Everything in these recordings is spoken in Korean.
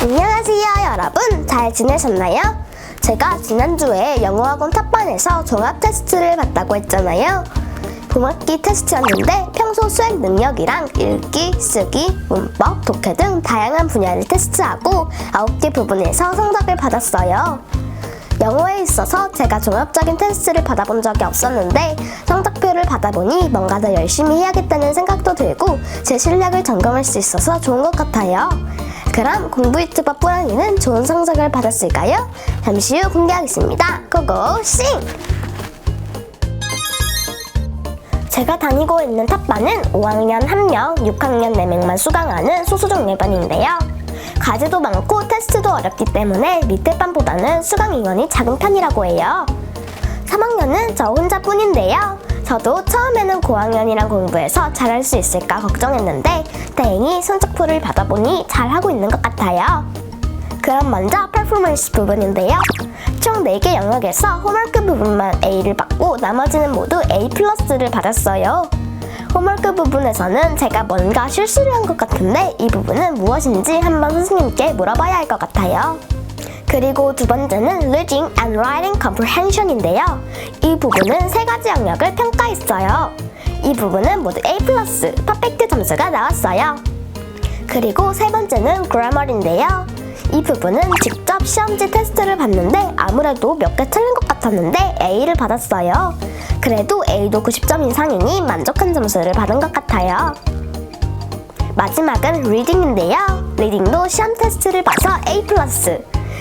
안녕하세요, 여러분. 잘 지내셨나요? 제가 지난주에 영어학원 탑반에서 종합 테스트를 봤다고 했잖아요. 봄학기 테스트였는데 평소 수행 능력이랑 읽기, 쓰기, 문법, 독해 등 다양한 분야를 테스트하고 9개 부분에서 성적을 받았어요. 영어에 있어서 제가 종합적인 테스트를 받아본 적이 없었는데 성적표를 받아보니 뭔가 더 열심히 해야겠다는 생각도 들고 제 실력을 점검할 수 있어서 좋은 것 같아요. 그럼 공부 유튜버 뿌랑이는 좋은 성적을 받았을까요? 잠시 후 공개하겠습니다. 고고 싱! 제가 다니고 있는 탑반은 5학년 1명, 6학년 4명만 수강하는 소수종 예반인데요. 과제도 많고 테스트도 어렵기 때문에 밑에 반보다는 수강 인원이 작은 편이라고 해요. 3학년은 저 혼자뿐인데요. 저도 처음에는 고학년이랑 공부해서 잘할 수 있을까 걱정했는데 다행히 성적표를 받아보니 잘하고 있는 것 같아요. 그럼 먼저 퍼포먼스 부분인데요. 총 4개 영역에서 홈워크 부분만 A를 받고 나머지는 모두 A 플러스를 받았어요. 홈워크 부분에서는 제가 뭔가 실수를 한 것 같은데 이 부분은 무엇인지 한번 선생님께 물어봐야 할 것 같아요. 그리고 두 번째는 Reading and Writing Comprehension인데요. 이 부분은 세 가지 영역을 평가했어요. 이 부분은 모두 A+, 퍼펙트 점수가 나왔어요. 그리고 세 번째는 Grammar인데요. 이 부분은 직접 시험지 테스트를 봤는데 아무래도 몇 개 틀린 것 같았는데 A를 받았어요. 그래도 A도 90점 이상이니 만족한 점수를 받은 것 같아요. 마지막은 리딩인데요. 리딩도 시험 테스트를 봐서 A+.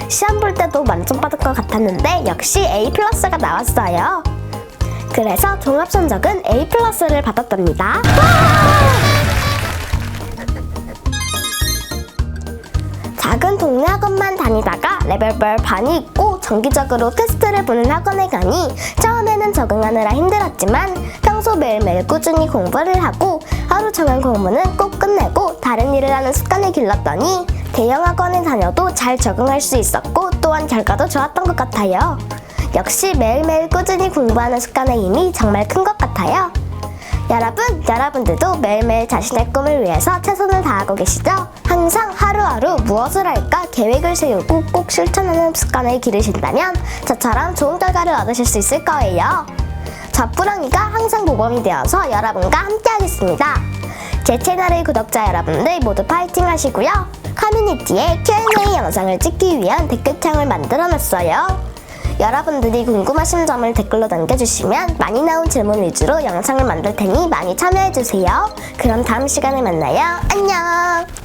시험 볼 때도 만점 받을 것 같았는데 역시 A+가 나왔어요. 그래서 종합 성적은 A+를 받았답니다. 작은 동네 학원만 다니다가 레벨별 반이 있고 정기적으로 테스트를 보는 학원에 가니 처음에는 적응하느라 힘들었지만 평소 매일매일 꾸준히 공부를 하고 하루 정한 공부는 꼭 끝내고 다른 일을 하는 습관을 길렀더니 대형 학원에 다녀도 잘 적응할 수 있었고 또한 결과도 좋았던 것 같아요. 역시 매일매일 꾸준히 공부하는 습관의 힘이 정말 큰 것 같아요. 여러분, 여러분들도 매일매일 자신의 꿈을 위해서 최선을 다하고 계시죠? 항상 하루하루 무엇을 할까 계획을 세우고 꼭 실천하는 습관을 기르신다면 저처럼 좋은 결과를 얻으실 수 있을 거예요. 저 뿌랑이가 항상 모범이 되어서 여러분과 함께 하겠습니다. 제 채널의 구독자 여러분들 모두 파이팅 하시고요. 커뮤니티에 Q&A 영상을 찍기 위한 댓글창을 만들어 놨어요. 여러분들이 궁금하신 점을 댓글로 남겨주시면 많이 나온 질문 위주로 영상을 만들 테니 많이 참여해주세요. 그럼 다음 시간에 만나요. 안녕!